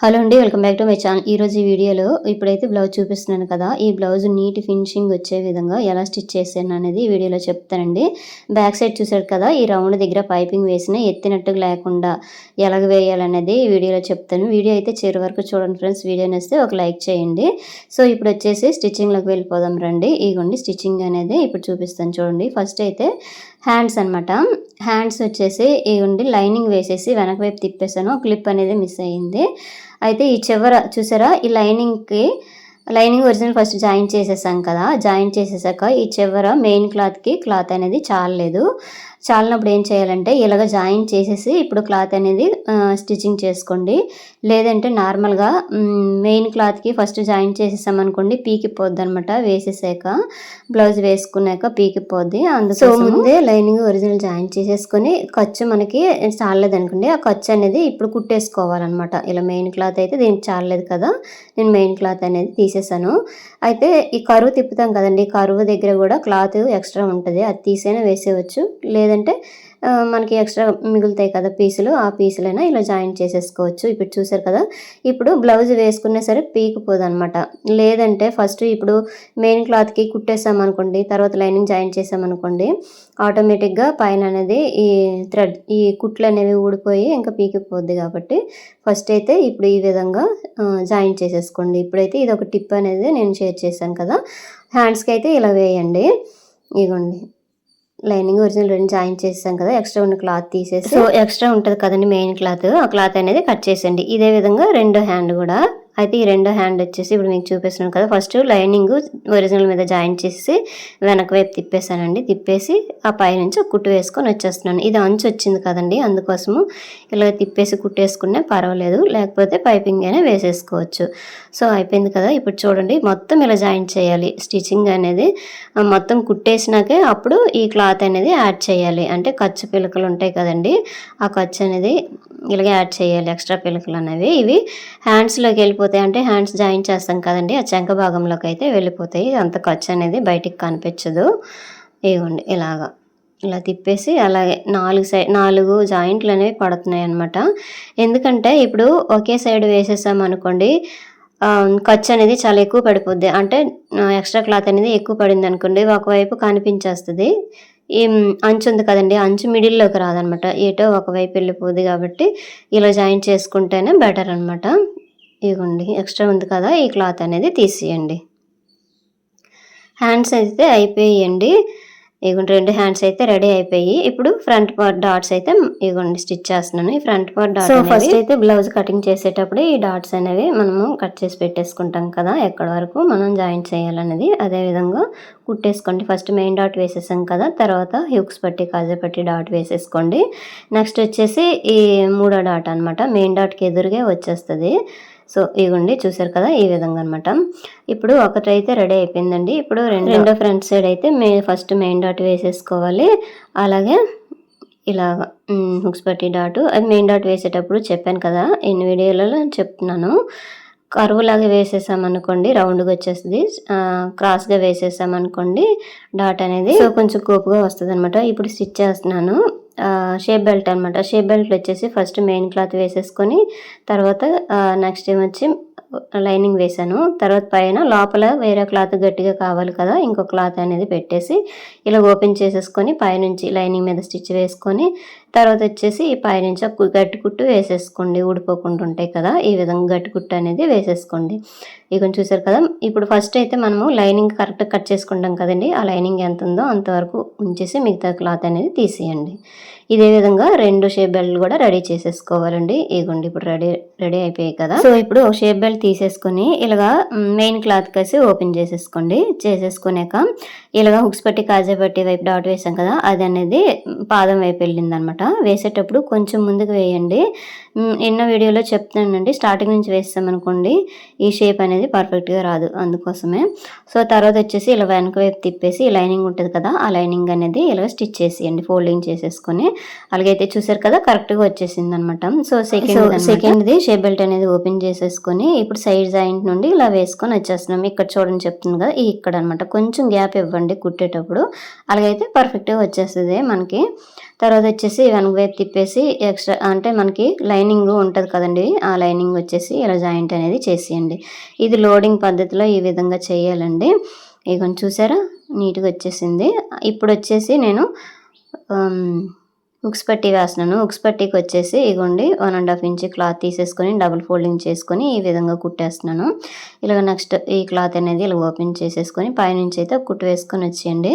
Hello అండి welcome back to my channel. ఈ రోజు ఈ వీడియోలో ఇప్పుడైతే బ్లౌజ్ చూపిస్తున్నాను కదా. ఈ బ్లౌజ్ నీట్ ఫినిషింగ్ వచ్చే విధంగా ఎలా స్టిచ్ చేశాను అనేది ఈ వీడియోలో చెప్తానండి. బ్యాక్ సైడ్ చూసాడు కదా ఈ రౌండ్ దగ్గర పైపింగ్ వేసిన ఎత్తినట్టుగా లేకుండా ఎలాగ వేయాలనేది ఈ వీడియోలో చెప్తాను. వీడియో అయితే చివరి వరకు చూడండి ఫ్రెండ్స్. వీడియో నేస్తే ఒక లైక్ చేయండి. సో ఇప్పుడు వచ్చేసి స్టిచ్చింగ్లోకి వెళ్ళిపోదాం రండి. ఇగోండి స్టిచ్చింగ్ అనేది ఇప్పుడు చూపిస్తాను చూడండి. ఫస్ట్ అయితే హ్యాండ్స్ అనమాట హ్యాండ్స్ వచ్చేసి ఉండి లైనింగ్ వేసేసి వెనక వైపు తిప్పేసాను. క్లిప్ అనేది మిస్ అయ్యింది. అయితే ఈ చివర చూసారా? ఈ లైనింగ్కి లైనింగ్ ఒరిజినల్ ఫస్ట్ జాయిన్ చేసేసాం కదా? జాయిన్ చేసేసాక ఈ చివర మెయిన్ క్లాత్కి క్లాత్ అనేది చాలలేదు. చాలినప్పుడు ఏం చేయాలంటే ఇలాగ జాయిన్ చేసేసి ఇప్పుడు క్లాత్ అనేది స్టిచ్చింగ్ చేసుకోండి. లేదంటే నార్మల్గా మెయిన్ క్లాత్కి ఫస్ట్ జాయిన్ చేసేసామనుకోండి పీకిపోద్ది అనమాట వేసేసాక. బ్లౌజ్ వేసుకున్నాక పీకిపోద్ది. అందుకో ముందే లైనింగ్ ఒరిజినల్ జాయిన్ చేసేసుకొని ఖర్చు మనకి చాలలేదు అనుకోండి ఆ ఖర్చు అనేది ఇప్పుడు కుట్టేసుకోవాలన్నమాట ఇలా మెయిన్ క్లాత్ అయితే దీనికి చాలలేదు కదా నేను మెయిన్ క్లాత్ అనేది తీసేసాను. అయితే ఈ కరువు తిప్పుతాం కదండి కరువు దగ్గర కూడా క్లాత్ ఎక్స్ట్రా ఉంటుంది అది తీసైనా వేసేయచ్చు. లేదంటే మనకి ఎక్స్ట్రా మిగులుతాయి కదా పీసులు ఆ పీసులైనా ఇలా జాయిన్ చేసేసుకోవచ్చు. ఇప్పుడు చూసారు కదా ఇప్పుడు బ్లౌజ్ వేసుకున్నా సరే పీకిపోదనమాట. లేదంటే ఫస్ట్ ఇప్పుడు మెయిన్ క్లాత్కి కుట్టేసామనుకోండి తర్వాత లైనింగ్ జాయిన్ చేసామనుకోండి ఆటోమేటిక్గా పైన అనేది ఈ థ్రెడ్ ఈ కుట్లు అనేవి ఊడిపోయి ఇంకా పీకిపోద్ది కాబట్టి ఫస్ట్ అయితే ఇప్పుడు ఈ విధంగా జాయిన్ చేసేసుకోండి. ఇప్పుడైతే ఇది ఒక టిప్ అనేది నేను షేర్ చేశాను కదా హ్యాండ్స్కి అయితే ఇలా వేయండి. ఇగోండి. లైనింగ్ ఒరిజినల్ రెండు జాయిన్ చేసాం కదా ఎక్స్ట్రా ఉన్న క్లాత్ తీసేసి. సో ఎక్స్ట్రా ఉంటుంది కదండి మెయిన్ క్లాత్. ఆ క్లాత్ అనేది కట్ చేసేయండి. ఇదే విధంగా రెండో హ్యాండ్ కూడా అయితే ఈ రెండో హ్యాండ్ వచ్చేసి ఇప్పుడు మీకు చూపిస్తున్నాను కదా. ఫస్ట్ లైనింగ్ ఒరిజినల్ మీద జాయిన్ చేసి వెనక వైపు తిప్పేసానండి తిప్పేసి ఆ పైనుంచి కుట్టు వేసుకొని వచ్చేస్తున్నాను. ఇది అంచు వచ్చింది కదండి. అందుకోసము ఇలా తిప్పేసి కుట్టేసుకునే పర్వాలేదు. లేకపోతే పైపింగ్ అయినా వేసేసుకోవచ్చు. సో అయిపోయింది కదా. ఇప్పుడు చూడండి. మొత్తం ఇలా జాయిన్ చేయాలి. స్టిచ్చింగ్ అనేది మొత్తం కుట్టేసినాకే అప్పుడు ఈ క్లాత్ అనేది యాడ్ చేయాలి. అంటే ఖర్చు పిలకలు ఉంటాయి కదండి. ఆ ఖర్చు అనేది ఇలాగే యాడ్ చేయాలి. ఎక్స్ట్రా పిలకలు అనేవి. ఇవి హ్యాండ్స్లోకి వెళ్ళిపోతాయి అంటే హ్యాండ్స్ జాయిన్ చేస్తాం కదండి ఆ చెంక భాగంలోకి అయితే వెళ్ళిపోతాయి. అంత ఖర్చు అనేది బయటికి కనిపించదు. ఇవ్వండి ఇలాగా. ఇలా తిప్పేసి అలాగే నాలుగు సైడ్ నాలుగు జాయింట్లు అనేవి పడుతున్నాయి అనమాట ఎందుకంటే ఇప్పుడు ఒకే సైడ్ వేసేసాం అనుకోండి ఖర్చు అనేది చాలా ఎక్కువ పడిపోద్ది. అంటే ఎక్స్ట్రా క్లాత్ అనేది ఎక్కువ పడింది అనుకోండి ఒకవైపు కనిపించేస్తుంది. ఈ అంచు ఉంది కదండి అంచు మిడిల్లోకి రాదనమాట ఏటో ఒకవైపు వెళ్ళిపోద్ది కాబట్టి ఇలా జాయిన్ చేసుకుంటేనే బెటర్ అనమాట ఇదిగోండి ఎక్స్ట్రా ఉంది కదా ఈ క్లాత్ అనేది తీసేయండి. హ్యాండ్స్ అయితే అయిపోయాయండి. ఇగోండి రెండు హ్యాండ్స్ అయితే రెడీ అయిపోయి ఇప్పుడు ఫ్రంట్ పార్ట్ డాట్స్ అయితే ఇగోండి స్టిచ్ చేస్తున్నాను. ఈ ఫ్రంట్ పార్ట్ డాట్ ఫస్ట్ అయితే బ్లౌజ్ కటింగ్ చేసేటప్పుడు ఈ డాట్స్ అనేవి మనము కట్ చేసి పెట్టేసుకుంటాం కదా ఎక్కడ వరకు మనం జాయిన్ చేయాలనేది. అదే విధంగా కుట్టేసుకోండి. ఫస్ట్ మెయిన్ డాట్ వేసేసాం కదా తర్వాత హ్యూక్స్ పట్టి కాజా పట్టి డాట్ వేసేసుకోండి. నెక్స్ట్ వచ్చేసి ఈ మూడో డాట్ అనమాట మెయిన్ డాట్కి ఎదురుగా వచ్చేస్తుంది. సో ఇవ్వండి చూసారు కదా ఈ విధంగా అనమాట ఇప్పుడు ఒకటైతే రెడీ అయిపోయిందండి. ఇప్పుడు రెండు రెండో ఫ్రంట్ సైడ్ అయితే మే ఫస్ట్ మెయిన్ డాట్ వేసేసుకోవాలి. అలాగే ఇలా హుక్స్ పట్టి డాటు అది మెయిన్ డాట్ వేసేటప్పుడు చెప్పాను కదా ఎన్ని వీడియోలలో చెప్తున్నాను. కరువులాగా వేసేసామనుకోండి రౌండ్గా వచ్చేస్తుంది. క్రాస్గా వేసేసామనుకోండి డాట్ అనేది సో కొంచెం కోపుగా వస్తుంది అనమాట ఇప్పుడు స్టిచ్ చేస్తున్నాను. షేప్ బెల్ట్ అనమాట షేప్ బెల్ట్ వచ్చేసి ఫస్ట్ మెయిన్ క్లాత్ వేసేసుకొని తర్వాత నెక్స్ట్ ఏమొచ్చి లైనింగ్ వేసాను. తర్వాత పైన లోపల వేరే క్లాత్ గట్టిగా కావాలి కదా ఇంకో క్లాత్ అనేది పెట్టేసి ఇలా ఓపెన్ చేసేసుకొని పైనుంచి లైనింగ్ మీద స్టిచ్ వేసుకొని తర్వాత వచ్చేసి ఈ పైనుంచి గట్టి కుట్టు వేసేసుకోండి. ఊడిపోకుండా ఉంటాయి కదా ఈ విధంగా గట్టి కుట్టు అనేది వేసేసుకోండి. ఇక చూసారు కదా ఇప్పుడు ఫస్ట్ అయితే మనము లైనింగ్ కరెక్ట్గా కట్ చేసుకుంటాం కదండి. ఆ లైనింగ్ ఎంత ఉందో అంతవరకు ఉంచేసి మిగతా క్లాత్ అనేది తీసేయండి. ఇదే విధంగా రెండు షేప్ బెల్ట్ కూడా రెడీ చేసేసుకోవాలండి. ఇగోండి ఇప్పుడు రెడీ రెడీ అయిపోయాయి కదా. సో ఇప్పుడు షేప్ బెల్ట్ తీసేసుకొని ఇలాగా మెయిన్ క్లాత్ కలిసి ఓపెన్ చేసేసుకోండి. చేసేసుకునేక ఇలాగా హుక్స్ పట్టి కాజా పట్టి వైపు డాట్ వేసాం కదా అది అనేది పాదం వైపు వెళ్ళింది అనమాట వేసేటప్పుడు కొంచెం ముందుకు వేయండి. ఎన్నో వీడియోలో చెప్తానండి స్టార్టింగ్ నుంచి వేస్తామనుకోండి ఈ షేప్ అనేది పర్ఫెక్ట్గా రాదు అందుకోసమే. సో తర్వాత వచ్చేసి ఇలా వెనక వైపు తిప్పేసి లైనింగ్ ఉంటుంది కదా ఆ లైనింగ్ అనేది ఇలా స్టిచ్ చేసేయండి ఫోల్డింగ్ చేసేసుకొని. అలాగైతే చూసారు కదా కరెక్ట్గా వచ్చేసింది అనమాట సో సెకండ్ సెకండ్ది షేప్ బెల్ట్ అనేది ఓపెన్ చేసేసుకొని ఇప్పుడు సైడ్ జాయింట్ నుండి ఇలా వేసుకొని వచ్చేస్తున్నాం. ఇక్కడ చూడండి చెప్తుంది కదా ఇక్కడ అనమాట కొంచెం గ్యాప్ ఇవ్వండి కుట్టేటప్పుడు. అలాగైతే పర్ఫెక్ట్గా వచ్చేస్తుంది మనకి. తర్వాత వచ్చేసి వెనక వైపు తిప్పేసి ఎక్స్ట్రా అంటే మనకి లైనింగ్ ఉంటుంది కదండి ఆ లైనింగ్ వచ్చేసి ఇలా జాయింట్ అనేది చేసేయండి. ఇది లోడింగ్ పద్ధతిలో ఈ విధంగా చేయాలండి. ఇక చూసారా? నీట్గా వచ్చేసింది. ఇప్పుడు వచ్చేసి నేను ఉక్స్ పట్టి వేస్తున్నాను ఉక్స్ పట్టీకి వచ్చేసి ఇగోండి one and half inch cloth తీసేసుకొని డబుల్ ఫోల్డింగ్ చేసుకొని ఈ విధంగా కుట్టేస్తున్నాను. ఇలాగ నెక్స్ట్ ఈ క్లాత్ అనేది ఇలా ఓపెన్ చేసేసుకొని పైనుంచి అయితే కుట్టు వేసుకొని వచ్చేయండి.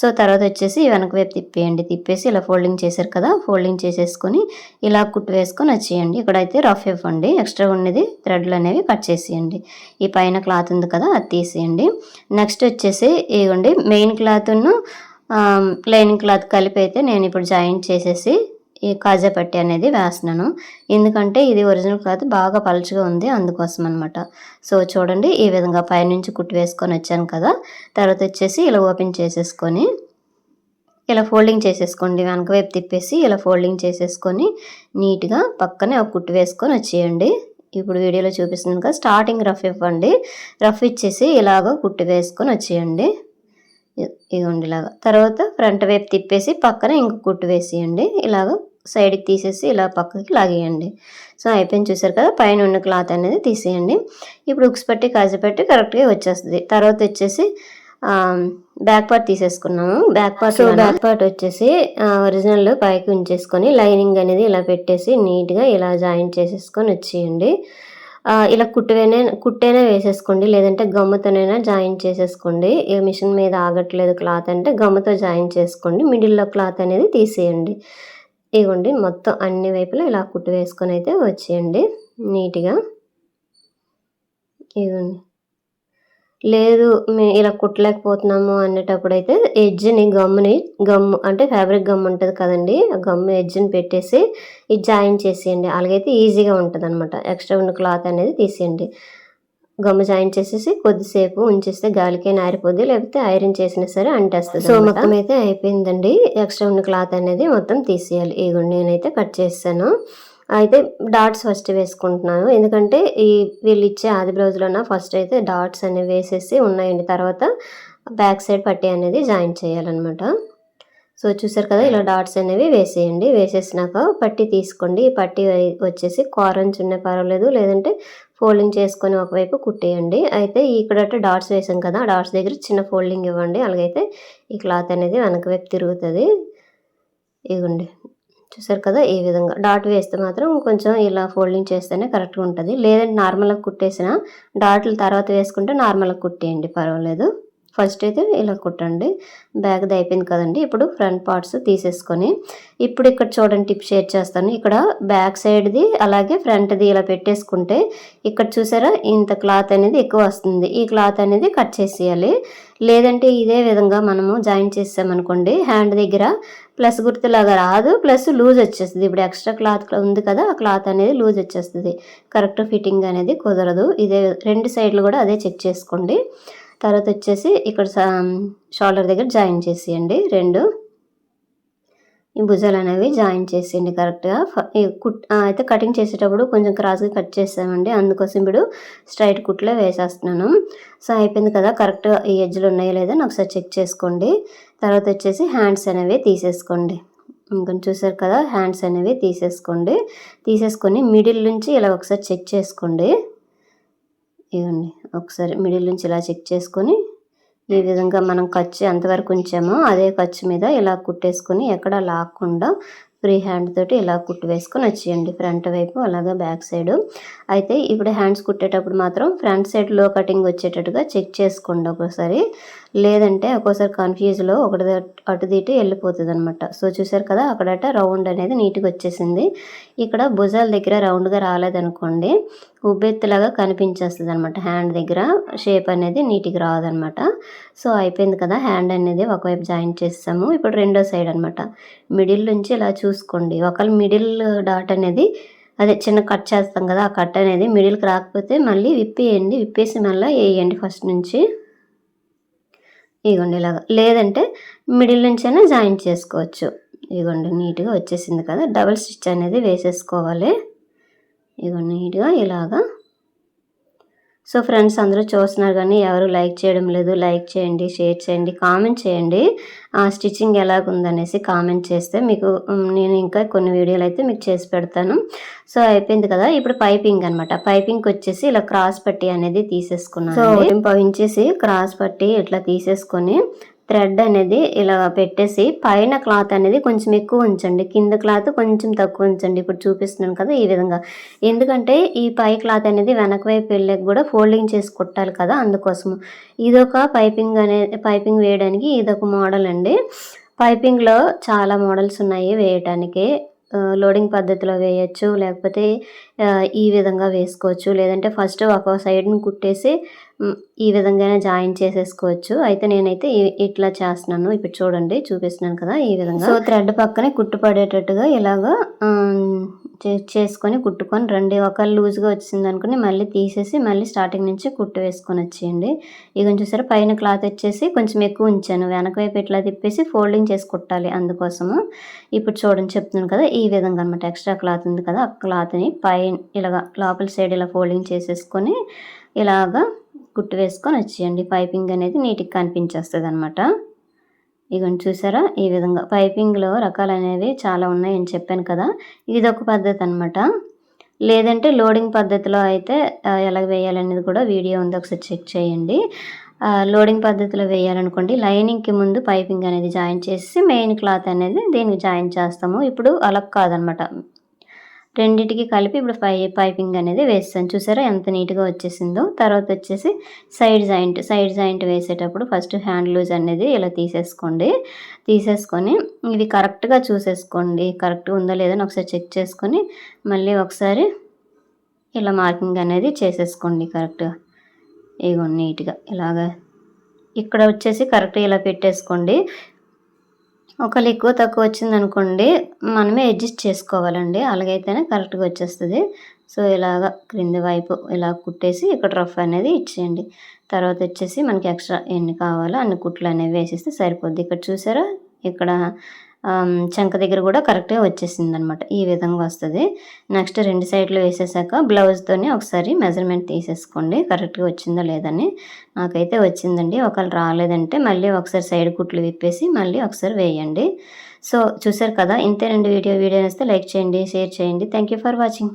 సో తర్వాత వచ్చేసి వెనక వైపు తిప్పేయండి. తిప్పేసి ఇలా ఫోల్డింగ్ చేశారు కదా ఫోల్డింగ్ చేసేసుకొని ఇలా కుట్టు వేసుకొని వచ్చేయండి. ఇక్కడైతే రఫ్ ఇవ్వండి. ఎక్స్ట్రా ఉన్నది థ్రెడ్లు అనేవి కట్ చేసేయండి. ఈ పైన క్లాత్ ఉంది కదా అది తీసేయండి. నెక్స్ట్ వచ్చేసి ఇవ్వండి మెయిన్ క్లాత్ను లైనింగ్ క్లాత్ కలిపి అయితే నేను ఇప్పుడు జాయింట్ చేసేసి ఈ కాజా పట్టి అనేది వేస్తున్నాను. ఎందుకంటే ఇది ఒరిజినల్ క్లాత్ బాగా పలుచగా ఉంది అందుకోసం అనమాట సో చూడండి ఈ విధంగా పైనుంచి కుట్టి వేసుకొని వచ్చాను కదా. తర్వాత వచ్చేసి ఇలా ఓపెన్ చేసేసుకొని ఇలా ఫోల్డింగ్ చేసేసుకోండి. వెనక వైపు తిప్పేసి ఇలా ఫోల్డింగ్ చేసేసుకొని నీట్గా పక్కనే ఒక కుట్టు వేసుకొని వచ్చేయండి. ఇప్పుడు వీడియోలో చూపిస్తుంది కదా స్టార్టింగ్ రఫ్ ఇవ్వండి. రఫ్ ఇచ్చేసి ఇలాగ కుట్టి వేసుకొని వచ్చేయండి. ఇదిగోండి ఇలాగా తర్వాత ఫ్రంట్ వైపు తిప్పేసి పక్కన ఇంక కుట్టు వేసేయండి. ఇలాగ సైడ్కి తీసేసి ఇలా పక్కకి లాగేయండి. సో అయిపోయింది చూసారు కదా? పైన ఉన్న క్లాత్ అనేది తీసేయండి. ఇప్పుడు ఉక్స్ పెట్టి కాజు పెట్టి కరెక్ట్గా వచ్చేస్తుంది. తర్వాత వచ్చేసి back part తీసేసుకున్నాము. Back part so back part వచ్చేసి ఒరిజినల్ పైకి ఉంచేసుకొని లైనింగ్ అనేది ఇలా పెట్టేసి నీట్గా ఇలా జాయింట్ చేసేసుకొని వచ్చేయండి. ఇలా కుట్టువేనే కుట్టేనే వేసేసుకోండి. లేదంటే గమ్ముతోనైనా జాయిన్ చేసేసుకోండి. ఏ మిషన్ మీద ఆగట్లేదు క్లాత్ అంటే గమ్ముతో జాయిన్ చేసుకోండి. మిడిల్లో క్లాత్ అనేది తీసేయండి. ఇవ్వండి మొత్తం అన్ని వైపులా ఇలా కుట్టు వేసుకొని అయితే వచ్చేయండి. నీట్గా. ఇవ్వండి లేదు మేము ఇలా కుట్టలేకపోతున్నాము అనేటప్పుడు అయితే ఎడ్జ్ని గమ్ముని గమ్ము అంటే ఫ్యాబ్రిక్ గమ్ ఉంటుంది కదండి ఆ గమ్ ఎడ్జ్ని పెట్టేసి ఇది జాయిన్ చేసేయండి. అలాగైతే ఈజీగా ఉంటుంది అనమాట ఎక్స్ట్రా ఉన్న క్లాత్ అనేది తీసేయండి. గమ్ము జాయిన్ చేసేసి కొద్దిసేపు ఉంచేస్తే గాలికే ఆరిపోద్ది లేకపోతే ఐరన్ చేసినా సరే అంటేస్తుంది సో మొత్తం అయితే అయిపోయిందండి. ఎక్స్ట్రా ఉన్న క్లాత్ అనేది మొత్తం తీసేయాలి. ఈ నేనైతే కట్ చేస్తాను అయితే డాట్స్ ఫస్ట్ వేసుకుంటున్నాను. ఎందుకంటే ఈ వీళ్ళు ఇచ్చే ఆది బ్లౌజ్లోన ఫస్ట్ అయితే డాట్స్ అనేవి వేసేసి ఉన్నాయండి. తర్వాత బ్యాక్ సైడ్ పట్టి అనేది జాయిన్ చేయాలన్నమాట. సో చూసారు కదా ఇలా డాట్స్ అనేవి వేసేయండి. వేసేసినాక పట్టి తీసుకోండి. ఈ పట్టి వచ్చేసి కారన్స్ ఉన్న పర్వాలేదు. లేదంటే ఫోల్డింగ్ చేసుకొని ఒకవైపు కుట్టేయండి. అయితే ఇక్కడ డాట్స్ వేసాం కదా డాట్స్ దగ్గర చిన్న ఫోల్డింగ్ ఇవ్వండి. అలాగైతే ఈ క్లాత్ అనేది వెనక వైపు తిరుగుతుంది. ఇవ్వండి చూసారు కదా ఈ విధంగా? డాట్ వేస్తే మాత్రం కొంచెం ఇలా ఫోల్డింగ్ చేస్తేనే కరెక్ట్గా ఉంటుంది. లేదంటే నార్మల్గా కుట్టేసిన డాట్లు తర్వాత వేసుకుంటే నార్మల్గా కుట్టేయండి పర్వాలేదు. ఫస్ట్ అయితే ఇలా కుట్టండి. బ్యాగ్ది అయిపోయింది కదండి. ఇప్పుడు ఫ్రంట్ పార్ట్స్ తీసేసుకొని ఇప్పుడు ఇక్కడ చూడండి టిప్ షేర్ చేస్తాను. ఇక్కడ బ్యాక్ సైడ్ది అలాగే ఫ్రంట్ది ఇలా పెట్టేసుకుంటే ఇక్కడ చూసారా ఇంత క్లాత్ అనేది ఎక్కువ వస్తుంది. ఈ క్లాత్ అనేది కట్ చేసేయాలి. లేదంటే ఇదే విధంగా మనము జాయిన్ చేసామనుకోండి హ్యాండ్ దగ్గర ప్లస్ గుర్తులాగా రాదు. ప్లస్ లూజ్ వచ్చేస్తుంది. ఇప్పుడు ఎక్స్ట్రా క్లాత్ ఉంది కదా ఆ క్లాత్ అనేది లూజ్ వచ్చేస్తుంది. కరెక్ట్ ఫిట్టింగ్ అనేది కుదరదు. ఇదే రెండు సైడ్లు కూడా అదే చెక్ చేసుకోండి. తర్వాత వచ్చేసి ఇక్కడ షోల్డర్ దగ్గర జాయిన్ చేసేయండి. రెండు. ఈ భుజాలు అనేవి జాయిన్ చేసేయండి కరెక్ట్గా. కుట్ అయితే కటింగ్ చేసేటప్పుడు కొంచెం క్రాస్గా కట్ చేసామండి. అందుకోసం ఇప్పుడు స్ట్రైట్ కుట్లో వేసేస్తున్నాను. సో అయిపోయింది కదా కరెక్ట్గా ఈ ఎడ్జ్లు ఉన్నాయో లేదో ఒకసారి చెక్ చేసుకోండి. తర్వాత వచ్చేసి హ్యాండ్స్ అనేవి తీసేసుకోండి. ఇంకొంచెం చూసారు కదా హ్యాండ్స్ అనేవి తీసేసుకోండి. తీసేసుకొని మిడిల్ నుంచి ఇలా ఒకసారి చెక్ చేసుకోండి. ఇవ్వండి ఒకసారి మిడిల్ నుంచి ఇలా చెక్ చేసుకొని ఈ విధంగా మనం ఖర్చు ఎంతవరకు ఉంచామో అదే ఖర్చు మీద ఇలా కుట్టేసుకొని ఎక్కడ లాక్కుండా ఫ్రీ హ్యాండ్ తోటి ఇలా కుట్టు వేసుకొని వచ్చేయండి. ఫ్రంట్ వైపు అలాగే బ్యాక్ సైడ్. అయితే ఇప్పుడు హ్యాండ్స్ కుట్టేటప్పుడు మాత్రం ఫ్రంట్ సైడ్లో కటింగ్ వచ్చేటట్టుగా చెక్ చేసుకోండి ఒకసారి. లేదంటే ఒక్కోసారి కన్ఫ్యూజ్లో ఒకటి అటు దిటి వెళ్ళిపోతుంది అనమాట సో చూసారు కదా అక్కడట రౌండ్ అనేది నీట్గా వచ్చేసింది. ఇక్కడ భుజాల దగ్గర రౌండ్గా రాలేదనుకోండి ఉబ్బెత్తులాగా కనిపించేస్తుంది అనమాట హ్యాండ్ దగ్గర షేప్ అనేది నీట్గా రాదనమాట సో అయిపోయింది కదా హ్యాండ్ అనేది ఒకవైపు జాయింట్ చేస్తాము ఇప్పుడు రెండో సైడ్ అనమాట మిడిల్ నుంచి ఇలా చూసుకోండి. ఒకళ్ళు మిడిల్ డాట్ అనేది అదే చిన్న కట్ చేస్తాం కదా ఆ కట్ అనేది మిడిల్కి రాకపోతే మళ్ళీ విప్పేయండి. విప్పేసి మళ్ళీ వేయండి ఫస్ట్ నుంచి. ఇగోండి ఇలాగా లేదంటే మిడిల్ నుంచైనా జాయిన్ చేసుకోవచ్చు. ఇగోండి నీట్గా వచ్చేసింది కదా డబల్ స్టిచ్ అనేది వేసేసుకోవాలి. ఇగో నీట్గా ఇలాగా సో ఫ్రెండ్స్ అందరూ చూస్తున్నారు కానీ ఎవరు లైక్ చేయడం లేదు. లైక్ చేయండి షేర్ చేయండి కామెంట్ చేయండి. ఆ స్టిచ్చింగ్ ఎలాగుందనేసి కామెంట్ చేస్తే మీకు నేను ఇంకా కొన్ని వీడియోలు అయితే మీకు చేసి పెడతాను. సో అయిపోయింది కదా? ఇప్పుడు పైపింగ్ అనమాట పైపింగ్ వచ్చేసి ఇలా క్రాస్ పట్టి అనేది తీసేసుకున్నాను సో పవించేసి క్రాస్ పట్టి ఇట్లా తీసేసుకొని థ్రెడ్ అనేది ఇలా పెట్టేసి పైన క్లాత్ అనేది కొంచెం ఎక్కువ ఉంచండి. కింద క్లాత్ కొంచెం తక్కువ ఉంచండి. ఇప్పుడు చూపిస్తున్నాను కదా ఈ విధంగా. ఎందుకంటే ఈ పై క్లాత్ అనేది వెనక వైపు వెళ్ళకి కూడా ఫోల్డింగ్ చేసి కుట్టాలి కదా అందుకోసము. ఇదొక పైపింగ్ అనే పైపింగ్ వేయడానికి ఇదొక మోడల్ అండి. పైపింగ్లో చాలా మోడల్స్ ఉన్నాయి వేయటానికి. లోడింగ్ పద్ధతిలో వేయచ్చు లేకపోతే ఈ విధంగా వేసుకోవచ్చు. లేదంటే ఫస్ట్ ఒక సైడ్ని కుట్టేసి ఈ విధంగానే జాయిన్ చేసేసుకోవచ్చు. అయితే నేనైతే ఇట్లా చేస్తున్నాను. ఇప్పుడు చూడండి చూపిస్తున్నాను కదా ఈ విధంగా. సో థ్రెడ్ పక్కనే కుట్టు పడేటట్టుగా ఇలాగా చేసుకొని కుట్టుకొని రండి ఒక లూజ్గా వచ్చింది అనుకుని మళ్ళీ తీసేసి మళ్ళీ స్టార్టింగ్ నుంచి కుట్టు వేసుకొని వచ్చేయండి. ఇక చూసారా పైన క్లాత్ వచ్చేసి కొంచెం ఎక్కువ ఉంచాను. వెనక వైపు ఇట్లా తిప్పేసి ఫోల్డింగ్ చేసి కుట్టాలి అందుకోసము. ఇప్పుడు చూడండి చెప్తున్నాను కదా ఈ విధంగా అనమాట ఎక్స్ట్రా క్లాత్ ఉంది కదా ఆ క్లాత్ని పైన ఇలాగా లోపల సైడ్ ఇలా ఫోల్డింగ్ చేసేసుకొని ఇలాగా కుట్టు వేసుకొని వచ్చేయండి. పైపింగ్ అనేది నీట్గా కనిపించేస్తుంది అనమాట ఇగోండి చూసారా? ఈ విధంగా పైపింగ్లో రకాలు అనేవి చాలా ఉన్నాయని చెప్పాను కదా. ఇది ఒక పద్ధతి అనమాట లేదంటే లోడింగ్ పద్ధతిలో అయితే ఎలా వేయాలనేది కూడా వీడియో ఉంది. ఒకసారి చెక్ చేయండి. లోడింగ్ పద్ధతిలో వేయాలనుకోండి లైనింగ్కి ముందు పైపింగ్ అనేది జాయిన్ చేసి మెయిన్ క్లాత్ అనేది దీనికి జాయిన్ చేస్తాము. ఇప్పుడు అలా కాదనమాట రెండింటికి కలిపి ఇప్పుడు పై పైపింగ్ అనేది వేస్తాను చూసారా ఎంత నీట్గా వచ్చేసిందో? తర్వాత వచ్చేసి సైడ్ జాయింట్ సైడ్ జాయింట్ వేసేటప్పుడు ఫస్ట్ హ్యాండ్ లూజ్ అనేది ఇలా తీసేసుకోండి. తీసేసుకొని ఇది కరెక్ట్గా చూసేసుకోండి. కరెక్ట్గా ఉందో లేదో అని ఒకసారి చెక్ చేసుకొని మళ్ళీ ఒకసారి ఇలా మార్కింగ్ అనేది చేసేసుకోండి కరెక్ట్గా. ఇగో నీట్గా ఇలాగా. ఇక్కడ వచ్చేసి కరెక్ట్గా ఇలా పెట్టేసుకోండి. ఒకవేళ ఎక్కువ తక్కువ వచ్చింది అనుకోండి మనమే అడ్జస్ట్ చేసుకోవాలండి. అలాగైతేనే కరెక్ట్గా వచ్చేస్తుంది. సో ఇలాగ క్రింది వైపు ఇలా కుట్టేసి ఇక్కడ రఫ్ అనేది ఇచ్చేయండి. తర్వాత వచ్చేసి మనకి ఎక్స్ట్రా ఎన్ని కావాలో అన్ని కుట్లు అనేవి వేసేస్తే సరిపోద్ది. ఇక్కడ చూసారా? ఇక్కడ చంక దగ్గర కూడా కరెక్ట్గా వచ్చేసింది అనమాట ఈ విధంగా వస్తుంది. నెక్స్ట్ రెండు సైడ్లు వేసేసాక బ్లౌజ్తోనే ఒకసారి మెజర్మెంట్ తీసేసుకోండి. కరెక్ట్గా వచ్చిందో లేదని నాకైతే వచ్చిందండి. ఒకవేళ రాలేదంటే మళ్ళీ ఒకసారి సైడ్ కుట్లు విప్పేసి మళ్ళీ ఒకసారి వేయండి. సో చూసారు కదా? ఇంతేనండి వీడియో వీడియో వస్తే లైక్ చేయండి షేర్ చేయండి. Thank you for watching